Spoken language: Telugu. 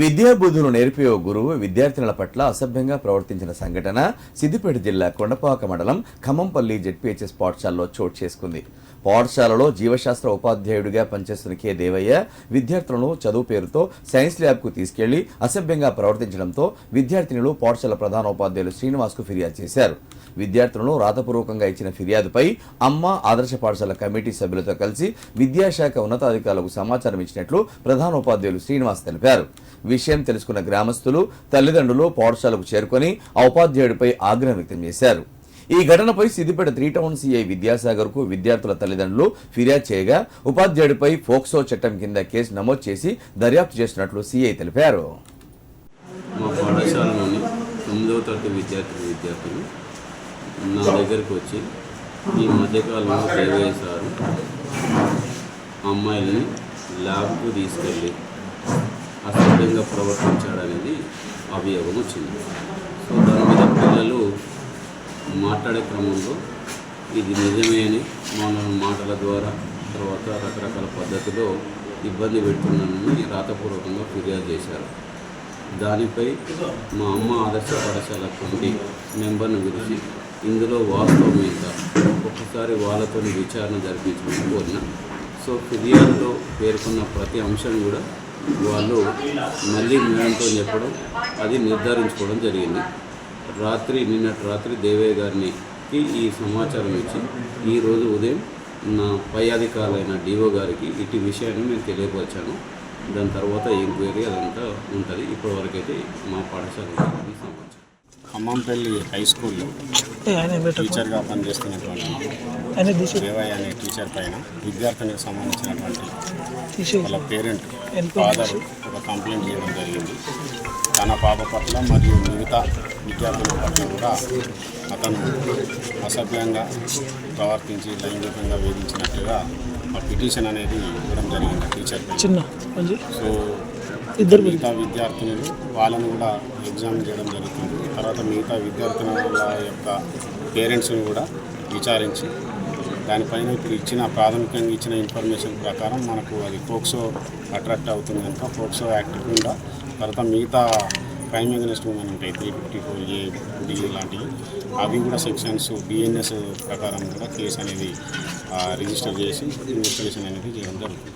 విద్యాబుద్ధులు నేర్పే ఓ గురువు విద్యార్థినుల పట్ల అసభ్యంగా ప్రవర్తించిన సంఘటన సిద్దిపేట జిల్లా కొండపాక మండలం ఖమ్మంపల్లి జెడ్పీహెచ్ఎస్ పాఠశాలలో చోటు చేసుకుంది. పాఠశాలలో జీవశాస్త్ర ఉపాధ్యాయుడిగా పనిచేస్తున్న కె దేవయ్య విద్యార్థులను చదువు పేరుతో సైన్స్ ల్యాబ్కు తీసుకెళ్ళి అసభ్యంగా ప్రవర్తించడంతో విద్యార్థినులు పాఠశాల ప్రధానోపాధ్యాయులు శ్రీనివాస్కు ఫిర్యాదు చేశారు. విద్యార్థులను రాతపూర్వకంగా ఇచ్చిన ఫిర్యాదుపై అమ్మ ఆదర్శ పాఠశాల కమిటీ సభ్యులతో కలిసి విద్యాశాఖ ఉన్నతాధికారులకు సమాచారం ఇచ్చినట్లు ప్రధానోపాధ్యాయులు శ్రీనివాస్ తెలిపారు. విషయం తెలుసుకున్న గ్రామస్తులు తల్లిదండ్రులు పాఠశాలకు చేరుకొని ఆ ఉపాధ్యాయుడిపై ఆగ్రహం వ్యక్తం చేశారు. ఈ ఘటనపై సిద్దిపేట త్రీ టౌన్ సిఐ విద్యాసాగర్కు విద్యార్థుల తల్లిదండ్రులు ఫిర్యాదు చేయగా ఉపాధ్యాయుడిపై ఫోక్సో చట్టం కింద కేసు నమోదు చేసి దర్యాప్తు చేస్తున్నట్లు సిఐ తెలిపారు. మా పాఠశాలలోని తొమ్మిదవ తరగతి విద్యార్థులు నా దగ్గరకు వచ్చి ఈ మధ్యకాలంలో దేవయ్య సారు అమ్మాయిలని ల్యాబ్కు తీసుకెళ్ళి విధంగా ప్రవర్తించాడనేది అభియోగం వచ్చింది సో దాని మీద పిల్లలు మాట్లాడే క్రమంలో ఇది నిజమే అని మన మాటల ద్వారా తర్వాత రకరకాల పద్ధతిలో ఇబ్బంది పెడుతున్నానని రాతపూర్వకంగా ఫిర్యాదు చేశారు. దానిపై మా అమ్మ ఆదర్శ పాఠశాల కమిటీ మెంబర్ను గురించి ఇందులో వాస్తవం ఎంత ఒక్కసారి వాళ్ళతో విచారణ జరిపించమని కోరిన. సో ఫిర్యాదులో పేర్కొన్న ప్రతి అంశం కూడా వాళ్ళు మళ్ళీ మేడంతో చెప్పడం అది నిర్ధారించుకోవడం జరిగింది. రాత్రి నిన్నటి రాత్రి దేవయ్య గారికి ఈ సమాచారం ఇచ్చి ఈరోజు ఉదయం నా పై అధికారులైన డిఓ గారికి ఇటు విషయాన్ని నేను తెలియపరిచాను. దాని తర్వాత ఎంక్వైరీ అదంతా ఉంటుంది. ఇప్పటివరకైతే మా పాఠశాల సమాచారం. ఖమ్మంపల్లి హై స్కూల్లో టీచర్గా పనిచేస్తున్నటువంటి దేవయ్య అనే టీచర్ పైన విద్యార్థినికి సంబంధించినటువంటి వాళ్ళ పేరెంట్ ఫాదర్ ఒక కంప్లైంట్ చేయడం జరిగింది. తన పాప పట్ల మరియు మిగతా విద్యార్థుల పట్ల కూడా అతను అసభ్యంగా ప్రవర్తించి లైంగికంగా వేధించినట్లుగా ఆ పిటిషన్ అనేది ఇవ్వడం జరిగింది టీచర్ చిన్న సో ఇద్దరు మిగతా విద్యార్థినులు వాళ్ళను కూడా ఎగ్జామ్ చేయడం జరుగుతుంది. తర్వాత మిగతా విద్యార్థినుల యొక్క పేరెంట్స్ని కూడా విచారించి దానిపైన ఇప్పుడు ఇచ్చిన ప్రాథమికంగా ఇచ్చిన ఇన్ఫర్మేషన్ ప్రకారం మనకు అది పోక్సో అట్రాక్ట్ అవుతుంది కనుక పోక్సో యాక్ట్ కింద తర్వాత మిగతా క్రైమ్ అగెనిస్ట్ ఉమెన్ ఉంటాయి three fifty four A D లాంటివి. అవి కూడా సెక్షన్స్ బిఎన్ఎస్ ప్రకారం కూడా కేసు అనేది రిజిస్టర్ చేసి ఇన్వెస్టిగేషన్ అనేది చేయడం జరుగుతుంది.